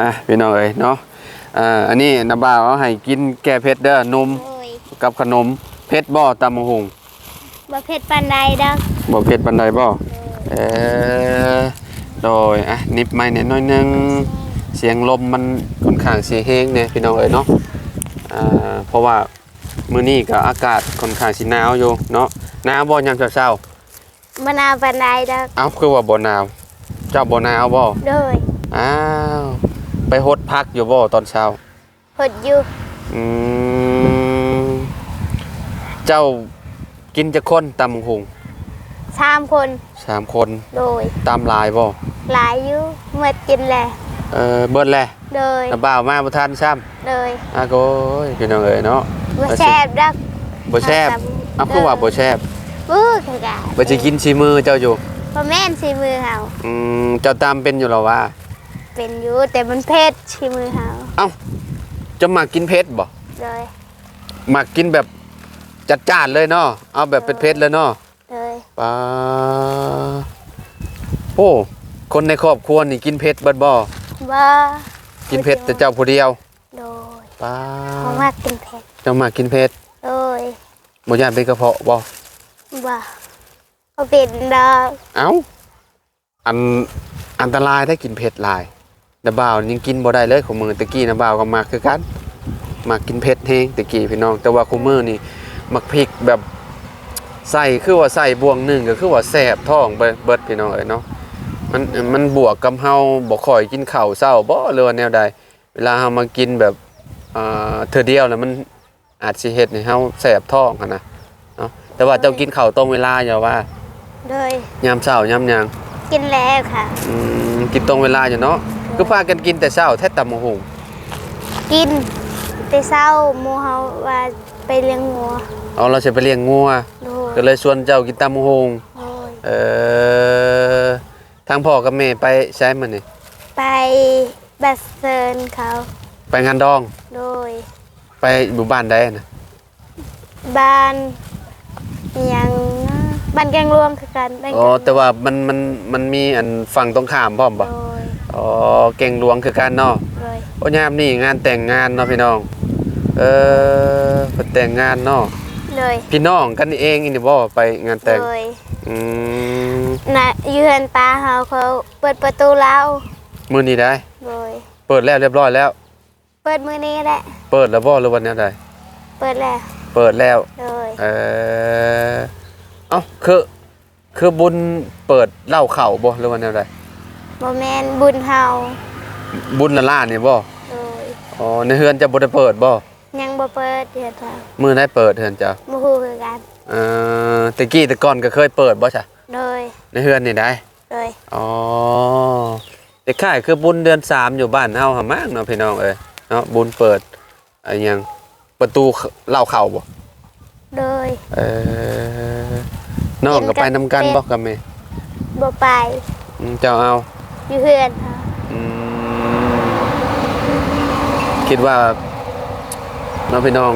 อะพี่น้องเอ้ยเนาะอ่าอันนี้น้าบ่าวเอาให้กินแก้เผ็ดเด้อนมโอ้ยกับขนมเผ็ดบ่ตำมะฮุงบ่เผ็ดปานใดดอกบ่เผ็ดปานใดบ่เออโดยอะนิบไม้เนี่ยน้อยหนึงเสียงลมมันค่อนข้างสิแฮงเนี่ยพี่น้องเอ้ยเนาะอ่าเพราะว่ามื้อนี้ก็อากาศค่อนข้างสิหนาวอยู่เนาะหนาวบ่ยามเช้ามะนาวปานใดดอกๆเอ้าคือว่าบ่หนาว เจ้าบ่หนาวบ่โดย อ้าว ไปหดพักอยู่บ่ตอนเช้าหดอยู่อืมเจ้ากินจะคนตำหุงสามคนสามคนโดยตามลายบ่หลายอยู่เมื่อกินแหละเออเบิดแหละโดยน้าบ่าวมาบ่ทันซ้โดยำอาโกยพี่น้องเอ้ยเนาะ บ่แซ่บดอกบ่แซ่บเอาคือว่าบ่แซ่บบู้คือกะบ่สิกินชีมือเจ้าอยู่บ่แม่นสีมือเฮาอืมเจ้าตามเป็นอยู่หรอวะ เป็นอยู่แต่มันเผ็ดสีมือเฮาเจะมากินเผ็ดบ่โดยมากินแบบจัดจ้านเลยเนาะเอาแบบเผ็ดๆเลยเนาะโดยปาโอ้คนในครอบครัวนี่กินเผ็ดเบิดบ่บ่กินเผ็ดแต่เจ้าผู้เดียวโดยป้าเพราะว่ากินเผ็ดเจ้ามากินเผ็ดโดยบ่ย่านเป็นกระเพาะบ่บ่บ่เป็นดอกเอ้าอันอันตรายได้กินเผ็ดหลาย น้าบ่าวยังกินบ่ได้เลยของมือตะกี้น้าบ่าวก็มาคือกันมากินเผ็ดแฮงตะกี้พี่น้อง แต่ว่าคุมือนี่มักพริกแบบใส่คือว่าใส่บวงหนึงก็คือว่าแสบท้องเบิดเบิดพี่น้องเอ้ยเนาะมันมันบวกกับเฮาบ่ค่อยกินข้าวเช้าบ่หรือว่าแนวใดเวลาเฮามากินแบบอ่าเทื่อเดียวแล้วมันอาจสิเฮ็ดให้เฮาแสบท้องหันนะเนาะแต่ว่าเจ้ากินข้าวตรงเวลาอย่าว่าโดยยามเช้ายามหยังกินแล้วค่ะอืมกินตรงเวลาอยู่เนาะ คือพากันกินแต่เช้าแท้ตำบักหุ่งกิน แต่เช้าหมู่เฮาว่าไปเลี้ยงงัวเอาเราสิไปเลี้ยงงัวโดก็ยเลยชวนเจ้ากินตำบักหุ่งโดยเออทางพ่อกับแม่ไปใช้มันนี่ไปบัสเซินเขา ไปงานดองโดยไปหมู่บ้านใดน่ะบ้านอิหยังนะบ้านแกงรวมคือกันบ้านอ๋อแกงแต่ว่ามันมันมันมีอันฝั่งตรงข้ามพร้อมบ่โดย อ๋อเก่งหลวงคือกันเนาะโดยโอ้ยามนี่งานแต่งงานเนาะพี่น้อง เออเพิ่นแต่งงานเนาะโดยพี่น้องกันเองนี่บ่ไปงานแต่งโดยอืมนะอยืนตาเฮาเขาเปิดประตูเรามื้อนี้ได้โดยเปิดแล้วเรียบร้อยแล้ว เปิดมือนี้แหละเปิดแล้วบ่หรือวันแนวใดเปิดแล้วเปิดแล้วโดยเออเอ้าคือ คือบุญเปิดเหล้าเข่าบ่หรือว่าแนวใด โมแมนบุญเฮาบุญละล่านี่บ่โดยอ๋อในเฮือนจะบ่ได้เปิดบ่ยังบ่เปิดเดือนเฮามื้อไหนเปิดเฮือนจ้ะบ่ฮู้คือกันเอ่อตะกี้แต่ก่อนก็เคยเปิดบ่จ้ะโดยในเฮือนนี่ได้โดยอ๋อเด็กข่ายคือบุญเดือนสามอยู่บ้านเฮาหามากเนาะพี่น้องเอ้ยเนาะบุญเปิดอะไรหยังประตูเล่าเข่าบ่โดยเออน้องก็ไปนำกันบ่กับแม่บ่ไปอืมเจ้าเอา อยู่เฮือนเฮาอืมคิดว่าเนาะพี่น้อง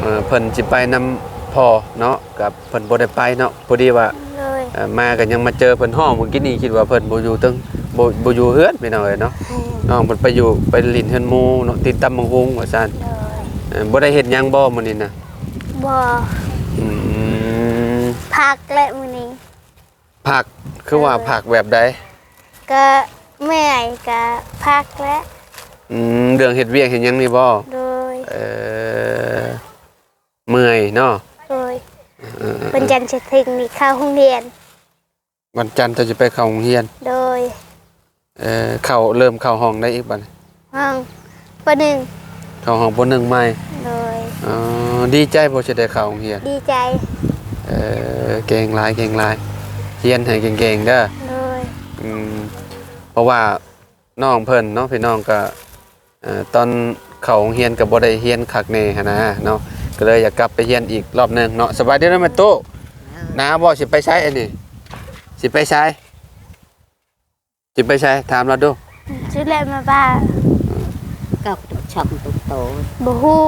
เอ่อเพิ่นสิไปนำพ่อเนาะกับเพิ่นบ่ได้ไปเนาะพอดีว่าโดยเอ่อมากันยังมาเจอเพิ่นห้องเมื่อกี้นี้คิดว่าเพิ่นบ่อยู่ตึงบ่บ่อยู่เฮือนพี่น้องเอ้ยเนาะน้องเพิ่นไปอยู่ไปลินเฮือนหมู่เนาะติดตำบังฮุงว่าซั่นโดยเอ่อบ่ได้เฮ็ดหยังบ่มื้อนี้นะบ่อืมพักและมื้อนี้ผักคือว่าผักแบบใด ก็เมื่อยก็พักและอืมเรื่องเฮ็ดเวียกเฮ็ดหยังนี่บ่โดยเออเมื่อยเนาะโดยเออวันจันทร์จะถึงนี่เข้าห้องเรียน วันจันทร์เจะจะไปเข้าโรงเรียน โดยเออเข้าเริ่มเข้าห้องได้อีกบัดนี้ห้องปหนึ่งเข้าห้องปหนึ่งใหม่โดยอ๋อดีใจบ่สิได้เข้าโรงเรียน ดีใจ เออเก่งหลายเก่งหลายเรียนให้เก่งๆเด้อโดย อืมเพราะว่าน้องเพิ่นเนาะพี่น้องก็เอ่อตอนเข้าโรงเรียนก็บ่ได้เรียนคักแน่หันนะเนาะก็เลยอยากกลับไปเรียนอีกรอบหนึงเนาะสบายดีเด้อแม่ตู้นาบ่สิไปใช้อันนี้สิไปใช้สิไปใช้ถามเราดู ชื่อเล่นมาบ้าก็ตุกช่องตุกโตบฮู้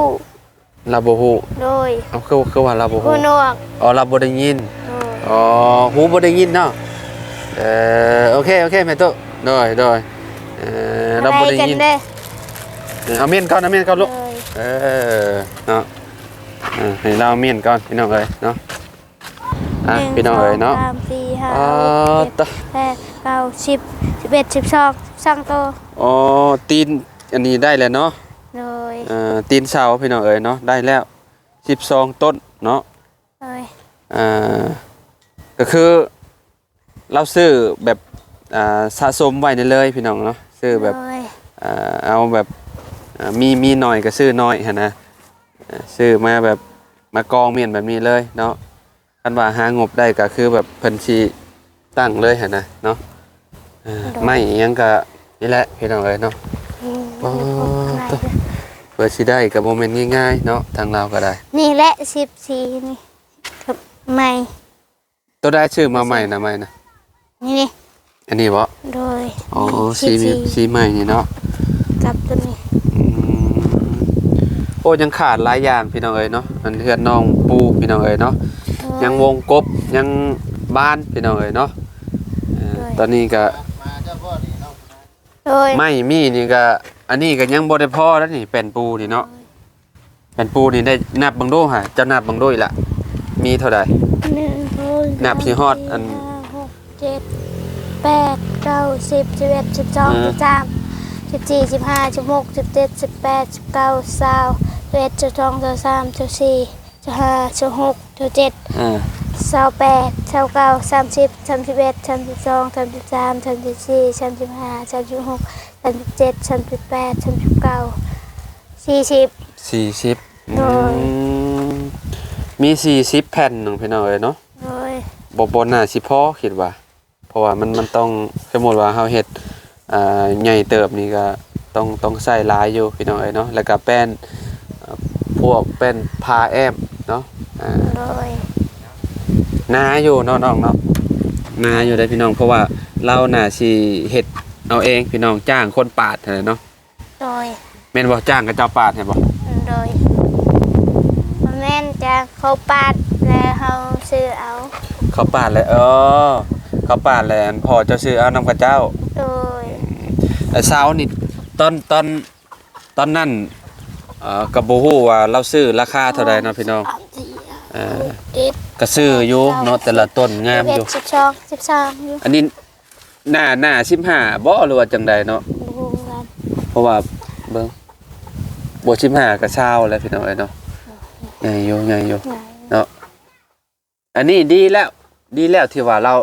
เราบ่ฮู้โดยเอาคือคือว่าเราบ่หูฮู้หนวกอ๋อเราบ่ได้ยิน โดยอ๋อหูบ่ได้ยินเนาะ เออโอเคโอเคแม่ตู้โดยโดยเออเราอะไรบ่ได้กันยินเด้อเอาเมียนก่อนเอาเมียนก่อนลูกเลยเออเนาะอ่าให้เราเมียนก่อนพี่น้องเอ้ยเนาะอะหนึ่งพี่น้องเอ้ยเนาะสองสามสี่ห้าอ่าหกเจ็ดตะแปดเก้าสิบสิบเอ็ดสิบสองสองตัวอ๋อตีนอันนี้ได้แล้วเนาะเลยเอ่อตีนเสาพี่น้องเอ้ยเนาะได้แล้ว12ต้นเนาะเลยอ่าก็คือ เราซื้อแบบอ่าสะสมไว้ได้เลยพี่น้องเนาะซื้อแบบเลยอ่าเอาแบบอ่ามีมีหน่อยก็ซื้อน้อยฮะนะอ่าซื้อมาแบบมากองเมียนแบบนี้เลยเนาะคันว่าหางบได้ก็คือแบบเพิ่นสิตั้งเลยฮะนะเนาะอ่าไม่อิหยังก็นี่แหละพี่น้องเอ้ยเนาะ อืมอ๋อไหนเลยเพื่อสิได้ก็บ่แม่นง่ายๆเนาะทางเราก็ได้ นี่แหละสิบสี่นี่กับไม่ตัวได้ชื่อมาใหม่นะใหม่นะ นี่นี่อันนี้บ่โดยอ๋อสิสีบมีสี่สีใหม่นี่เนาะกับตัวนี้อืมโอ้ยังขาดหลายอย่างพี่น้องเอ้ยเนาะอันเฮือนน้องปูพี่น้องเอ้ยเนาะยังวงกบยังบ้านพี่น้องเอ้ยเนาะเอ่อตอนนี้ก็โดยไม่มีนี่ก็อันนี้ก็ยังบ่ได้พอแล้วนี่แผ่นปูนี่เนาะแผ่นปูนี่ได้นับเบังดูฮะเจ้านับเบังดูอีกละมีเท่าใดหนึ่งสองนับสิฮอดอันสี่ห้าหกเจ็ด แปดเก้าสิบสิบเอ็ดสิบสองอืมสิบสามสิบสี่สิบห้าสิบหกสิบเจ็ดสิบแปดสิบเก้าสิบสิบเอ็ดสิบสองสิบสามสิบสี่สิบห้าสิบหกสิบเจ็ดอ่าสาวแปดสาวเก้าสามสิบสามสิบเอ็ดสามสิบสองสามสิบสามสามสิบสี่สามสิบห้าสามสิบหกสามสิบเจ็ดสามสิบแปดสามสิบเก้าสี่สิบ40โดยอืมมี40แผ่นหนึงพี่น้องเอ้ยเนาะโดยบ่บ่น่าสิพอคิดว่าเพ ราะว่ามันมันต้องสมมุติว่าเฮาเฮ็ดอ่าใหญ่เติบนี่ก็ต้องต้องใส่หลายอยู่พี่น้องเอ้ยเนาะแล้วก็แป้นอ่าพวกแป้นพาแอมเนาะอ่าโดยนาอยู่เนาะน้องเนาะนาอยู่ได้อพี่น้องเพราะว่าเราน่าสิเฮ็ดเอาเองพี่น้องจ้างคนปาดเท่านั้นเนาะโดยแม่นบ่จ้างกับเจ้าปาดให้บ่โดยแม่นจะเขาปาดแล้วเขาซื้อเอา เขาปาดเลยเออ เขาปาดเลยอันพอเจ้าซื้อเอานำกับเจ้าโดยแต่เช้านี่ตอนตอนตอนนั้นเอ่อกับบ่ฮู้ว่าเราซื้อราคาเท่าใดเนาะพี่น้องสามสี่ห้าเอ่อเจ็ดก็ซื้ออยู่เนาะแต่ละต้นงามสิบอเอ็ดยู่ สิบสองสิบสามอยู่อันนี้หน้าหน้า15บ่หรือว่าจังใดเนาะ บูกันเพราะว่าเบิ่งบ่15ก็เช้าแล้วพี่น้องเอ้ยเนาะใหญ่อยู่ใหญ่อยู่ไหนเนาะ อันนี้ดีแล้ว ดีแล้วที่ว่าเรา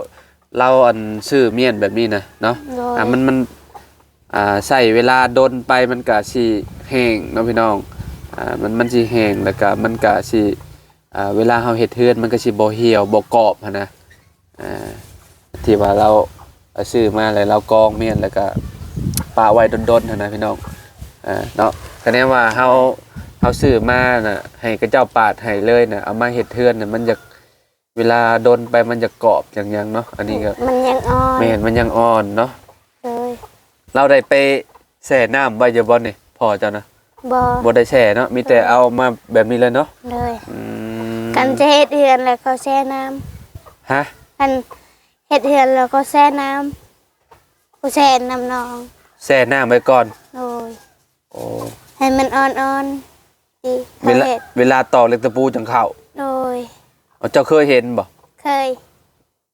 เราอันซื้อเมียนแบบนี้นะเนาะโดยอ่ามันมันอ่าใส่เวลาดนไปมันก็สิแห้งเนาะพี่น้องอ่ามันมันสิแห้งแล้วก็มันก็สิอ่าเวลาเฮาเฮ็ดเทือนมันก็สิบ่เหี่ยวบ่กรอบหันนะอ่าที่ว่าเราเอาซื้อมาแล้วเรากรองเมียนแล้วก็ปาไว้ดนๆหันนะพี่น้องอ่าเนาะคะแนนว่าเฮาเฮาซื้อมาน่ะให้กระเจ้าปาดให้เลยน่ะเอามาเฮ็ดเทือนน่ะมันจะ เวลาดนไปมันจะกรอบอย่างยังเนาะอันนี้ก็มันยังอ่อนแม่นมันยังอ่อนเนาะเลยเราได้ไปแช่น้ำไว้อยู่บ่นี่พอเจ้านะบอบ่ได้แช่เนาะมีแต่เอามาแบบนี้เลยเนาะเลยอืมกันจะเฮ็ดเฮือนแล้วก็แช่น้ฮะำกันเฮ็ดเฮือนแล้วก็แช่น้ำก็แช่น้ำนองแช่น้ำไว้ก่อนโดยโอ้ให้มันอ่อนๆดีเวเขาลาเฮ็ดเวลาตอกเหล็กตะปูจังเข้าโดย เอาเจ้าเคยเห็นบ่เคย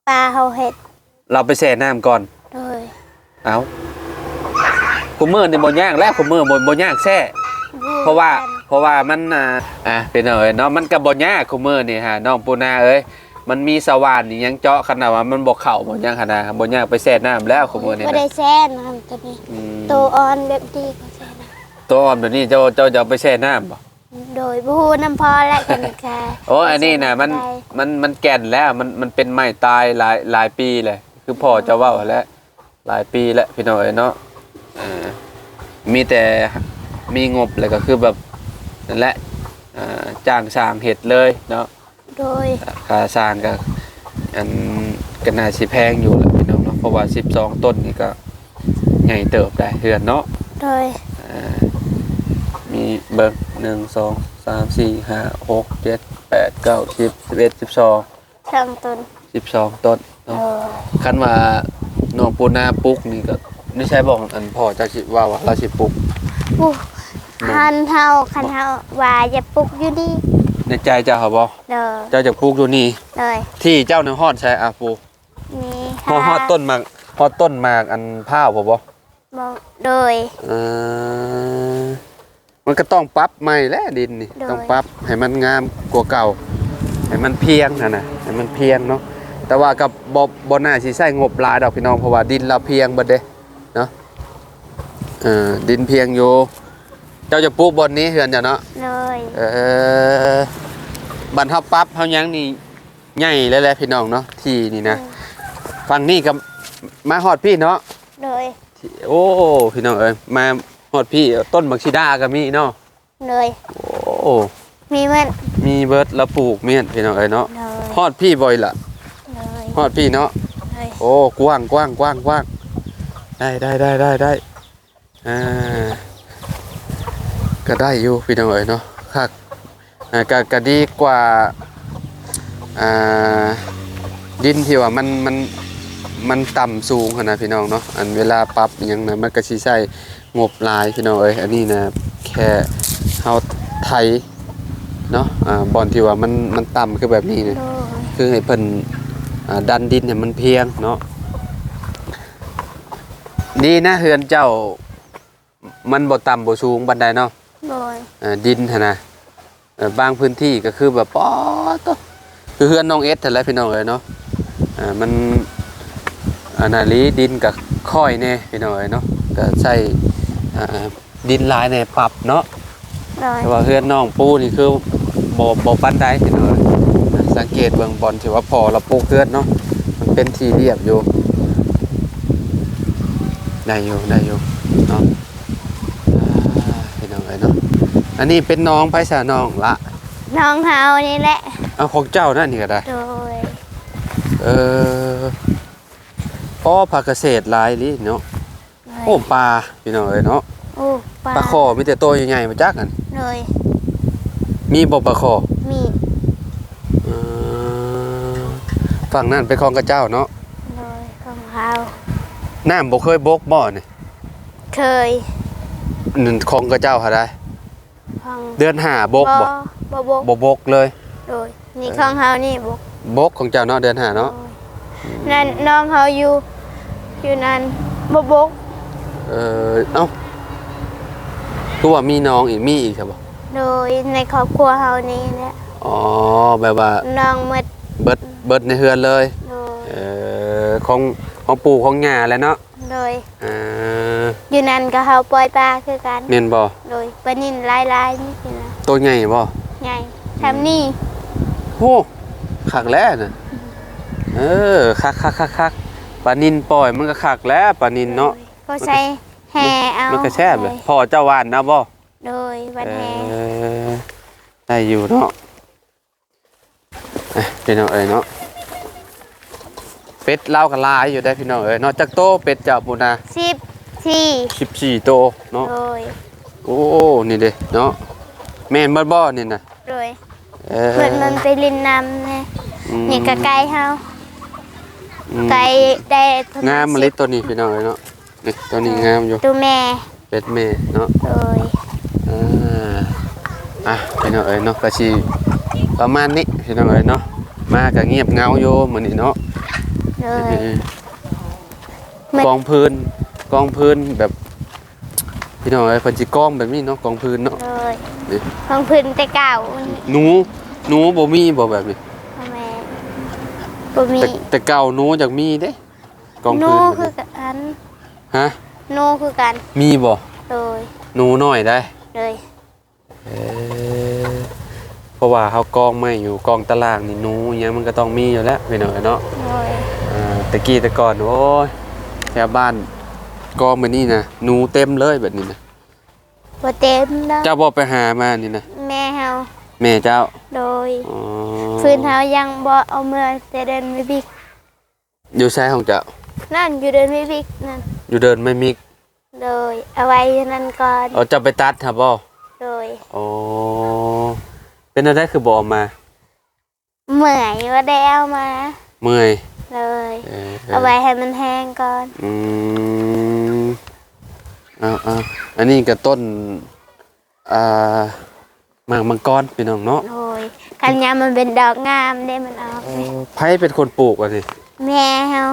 ปลาเขาเฮ็ดเราไปแช่น้ำก่อน โดยเอาคุมื้อนี่บ่ยากแล้วคุมื้อบ่บ่ยากแช่เพราะว่าเพราะว่ามันอ่าอะเป็นเอ้ยเนาะมันก็บ่ยากคุมื้อนี่ฮะน้องปูนาเอ้ยมันมีสว่านนี่ยังเจาะขนาดว่ามันบ่เข้าบ่ยากขนาดบ่ยากไปแช่น้ำแล้วคุมื้อนี่บ่นะได้แช่น้ำตัวนี้อืมตัวอ่อนแบบดีก็แช่น้ตัวอ่อนแบบนี้เจ้าเจ้าจะเอาไปแช่น้ำบ่ำ โดยบ่ฮู้น้ำพอและกันค่ะโอ้อันนี้นะมันได้มันมันแก่นแล้วมันมันเป็นไม้ตายหลายหลายปีเลยคือพ่อจะเว่าแล้วหลายปีแล้วพี่น้อยเนาะเออมีแต่มีงบเลยก็คือแบบนั่นแหละเอ่อจ้างสร้างเห็ดเลยเนาะโดยค่าสร้างก็อันก็น่าสิแพงอยู่แหละพี่น้องเนาะเพราะว่า12ต้นนี่ก็ใหญ่เติบได้เฮือนเนาะโดยอ่ามีเบิก หนึ่งสองสามสี่ห้าหกเจ็ดแปดเก้าสิบสิบเอ็ดสิบสองช่างต้นสิบสองต้นโดเนาะยคันว่าน้องปูนาปลุกนี่ก็ไม่ใช่บอกอันพ่อจะสิว่าว่าเราสิปลุกผู้คันเฮาคันเฮาว่าจะปลุกอยู่นี่ในใจเจ้าเขาบ่เด้อเจ้าจะปลูกอยู่นี่เลยที่เจ้าในฮอดใช้อาปลูกมีฮอดฮอดต้นหมากฮอดต้นหมากอันพร้าวบ่บ่บ่โดยเออ มันก็ต้องปรับใหม่แหละดินนี่โดย ต้องปรับให้มันงามกว่าเก่า ให้มันเพียงนะนะให้มันเพียงเนาะแต่ว่ากับบ่บ่น่าสิใช้งบหลายดอกพี่น้องเพราะว่าดินเราเพียงเบิดเด้เนาะเออดินเพียงอยู่ เจ้าจะปลูกบนนี้เฮือนจ้ะเนาะเลยเออบันเฮาปรั๊บเฮายังนี่ใหญ่เลยแหละพี่น้องเนาะที่นี่นะฝั่งนี้ก็มาฮอดพี่เนาะเลยที่โอ้พี่น้องเอ้ยมาฮ อดพี่ต้นบักชีดาก็มีเนาะเลย โอ้มีมันมีเบิดแล้วปลูกเมียนพี่น้องเอ้ยเนาะเลยฮอดพี่บ่อยล่ะเลยฮอดพี่เนาะ เลยโอ้กว้างกว้างกว้างกว้างได้ได้ได้ได้ได้อ่าก็ได้อยู่พี่น้องเอ๋ยเนาะคักอ่าก็ก็ดีกว่าอ่าดินที่ว่ามันมันมันต่ำสูงขนาดพี่น้องเนาะอันเวลาปรับอหยังนะมันก็สิใช้ งบหลายพี่น้องเอ้ยอันนี้นะแค่เฮาไถเนาะอ่าบอนที่ว่ามันมันต่ำคือแบบนี้เนี่ยเลยคือให้เพิ่นอ่าดันดินให้มันเพียงเนาะดีนะเฮือนเจ้า มันบ่ต่ำบ่สูงบันไดเนาะเลยอ่าดินหั่นนะเอ่อบางพื้นที่ก็คือแบบป๊อดตัวคือเฮือนน้องเอสแต่นแหละพี่น้องเอ้ยเนาะอ่ามันอันนาลีดินกับค่อยแน่พี่น้องเอ้ยเนาะก็ใช้ อ่าดินหลายแน่ปรับเนาะเลยแต่ว่าเฮือนน้องปูนี่คือบ่บ่ปานใดพี่น้องเอ้ยอะสังเกตเบื้องบนถือว่าพอเราปลูกเฮือนเนาะมันเป็นที่เรียบอยู่ได้อยู่ได้อยู่เนาะอ่าพี่น้องเอ้ยเนาะอันนี้เป็นน้องไผสาน้องละน้องเฮานี่แหละเอาของเจ้านั่นนี่ก็ได้ โดยเออพ่อผักเกษตรหลายลิเนาะเลย โอ้ปลาพี่น้องเอ้ยเนาะโอ้ปลาปลาคอมีแต่ตัวใหญ่ๆมาจักกันเลยมีบ่ปลาคอมีเออฝั่งนั้นเป็นของกระเจ้าเนาะเลยของเฮาน้ำบ่เคยบกบ่นี่เคยนั่นของกระเจ้าหาได้ ของเดือนห้าบกบ่บ่บกบ่บกเลยโดยนี่ของเฮานี่บกบกของเจ้าเนาะเดือนห้าเนาะนั่นน้องเฮาอยู่อยู่นั่นบ่บก เออเอ้าคือว่ามีน้องอีกมีอีกใช่บ่โดยในครอบครัวเฮานี่แหละอ๋อแบบว่าน้องหมดเบิดเบิดในเฮือนเลยโดยเออของของปู่ของย่าแหล้วเนาะโดยอ่าอยู่นั่นก็เฮาปล่อยปลาคือกัน เมนบ่โดยปลานินลายๆนี่สินะตัวใหญ่บ่ใหญ่ทำนี่โอ้คักแล้วน่ะเออคักคักคักคักปลานินปล่อยมันก็คักแล้วปลานินเนาะ ก็ใส่แห่เอามันก็แซ่บเลยพ่อเจ้าหวานนะบ่โดยวันเอแห่อได้อยู่เนาะเอ้ยพี่น้องเอ้ยเนาะเป็ดเล่ากันลายอยู่ได้พี่น้องเอ้ยเนาะจักโตเป็ดเจ้าปูนาสิบที่14โตเนาะโดยโอ้นี่เด้เนาะแม่นบ่บ่นี่น่ะโดยเออเพื่อนมันไปลินน้ำเนี่ยอืมนี่ก็ไก่เฮาอืมไก่ได้ประงามณมะลิตัวนี้พี่น้องเอ้ยเนาะนี่ ตัวนี้งามอยู่ตัวแม่เป็ดแม่เนาะโดยอ่าอะพี่น้องเอ้ยเนาะก็สิประมาณนี้พี่น้องเอ้ยเนาะมาก็เงียบเหงาอยู่มื้อนี้เนาะโดเอยอมันกองพื้นกองพื้นแบบพี่น้องเอ้ยเพิ่นสิกองแบบนี้เนาะกองพื้นเนาะโดยนี่ของพื้นแต่เก่าหนูหนูบ่มีบ่แบบนี้พ่อแม่บ่มีแต่แต่เก่าหนูอยากมีเด้กองโนพื้นแบบคือนี้กัน ฮะโนคือกันมีบ่โดยหนูน้อยได้เลยเออเพราะว่าเขากองไม่อยู่กองตารางนี่หนูอิหยังมันก็ต้องมีอยู่แล้วพี่น้องเนาะโดยอ่าตะกี้แต่ก่อนโอ้ยแถวบ้านกองแบบนี้นะหนูเต็มเลยแบบนี้นะบ่เต็มเนาะเจ้าบ่ไปหามานี่นะแม่เฮาแม่เจ้าโดยอ๋อพื้นเฮายังบ่เอาเมื่อแต่เดินไม่บิกอยู่ใช้ของเจ้านั่นอยู่เดินไม่บิกนั่น อยู่เดินไม่มิกโดยเอาไว้นั่นก่อนเอาเจะไปตัดครับบ่โดยอ๋อเป็นอะไรคือบ่เอามา เหมื่อยว่าได้เอามา เมื่อยเลยเออเอเอาอไว้ให้มันแห้งก่อนอืมเอาเอาอันนี้ก็ต้นอ่าหมากมังกรพี่น้องเนาะโดยคันยามมันเป็นดอกงามได้มันออกเลยไผเป็นคนปลูกอะสิแม่เฮา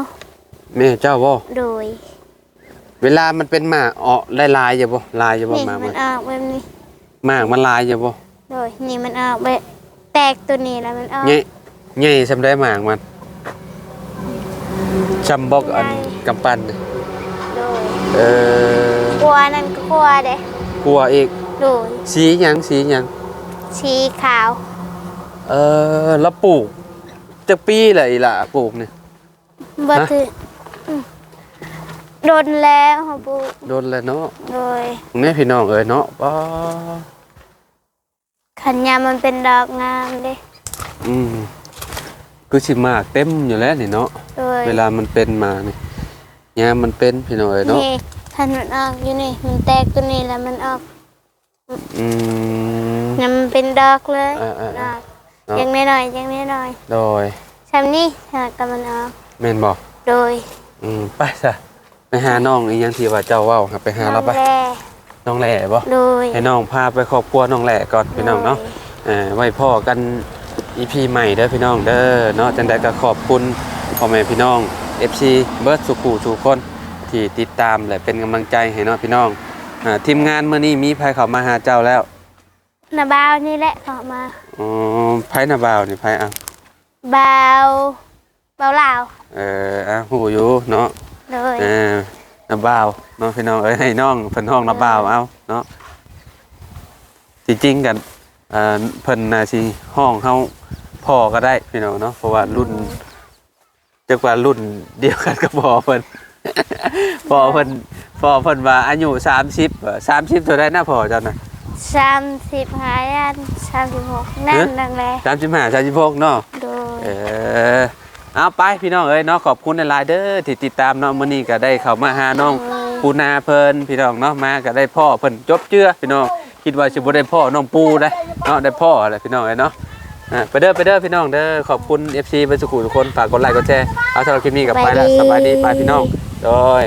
แม่เจ้าบ่โดย เวลามันเป็นหมากออกได้ลายอยู่บ่ลายอยู่บ่นี่หมากมัมันนออกแบบนี้หมากมันลายอยู่บ่โดยนี่มันออกแบบแตกตัวนี้แล้วมันออกใหญ่ใหญ่ซำได้หมากมันจำบอกอันกำปั้นน่ะโดยเออกลัวนั่นก็กลัวเด้กลัวอีกโดยสีหยังสีหยังสีขาวเออแล้วปลูกจักปีเลยล่ะปลูกเนี่ย บ่ฮะถืออืม โดนแล้วค่ะปูโดนแล้วเนาะโดยแม่พี่น้องเอ้ยเนาะป้าขันยามมันเป็นดอกงามเด้อืมคือสิมากเต็มอยู่แล้วนี่เนาะโดยเวลามันเป็นมานี่ยามมันเป็นพี่น้องเอ้ยเนาะนี่คันมันออกอยู่นี่ มันแตกตัวนี้แล้วมันออกอืมยามมันเป็นดอกเลยเออเออเออออกเนาะยังไม่หน่อยยังไม่หน่อยโดยทำนี่หากำมันออกแม่นบอกโดย อืมไปซะ ไปหาน้องอีหยังที่ว่าเจ้าเว้าครับไปหาเราไปน้องแร่น้องแหล่บ่โดยให้น้องพาไปครอบครัวน้องแหล่ก่อนพี่น้องเนาะเอ่อไว้พ่อกันอีพีใหม่เด้อพี่น้องเด้อเนาะจังใดก็ขอบคุณพ่อแม่พี่น้อง FC เบิร์ดสุขูทุกคนที่ติดตามและเป็นกำลังใจให้เนาะพี่น้องอ่าทีมงานมื้อนี้มีไผเข้ามาหาเจ้าแล้วนาบาวนี่แหละเขอมาอ๋อไผน่ะบ่าวนี่ไผอะบาวบาวลาวเอ่ออะฮู้อยู่เนาะ โดยเอ่อน่ะบ่าวเนาะพี่น้องเอ้ยให้น้องเพิ่นห้องน่ะบ่าวเอาเนาะจริงๆกันเอ่อเพิ่นน่ะสิห้องเฮาพ่อก็ได้พี่น้องเนาะเพราะว่ารุ่นจักว่ารุ่นเดียวกันกับพ่อเพิ่น พ่อเพิ่นพ่อเพิ่นว่าอายุ30เอ่อ30เท่าไดนะพ่อเจ้าน่ะสามสิบห้ายันสามสิบหกนั่นดังแล35 36เนาะ โดย เออ เอาไปพี่น้องเอ้ยเนาะขอบคุณหลายๆเด้อที่ติดตามเนาะมื้อนี้ก็ได้เข้ามาหาน้องปูนาเพิ่นพี่น้องเนาะมาก็ได้พ่อเพิ่นจบเจือพี่น้องคิดว่าสิบ่ได้พ่อน้องปูได้เนาะได้พ่อแหละพี่น้องเอ้ยเนาะอะไปเด้อไปเด้อพี่น้องเด้อขอบคุณ FC เพิ่นสุขุทุกคนฝากกดไลค์กดแชร์เอาสำหรับคลิปนี้กับไปแล้วสบายดีไปพี่น้องโดย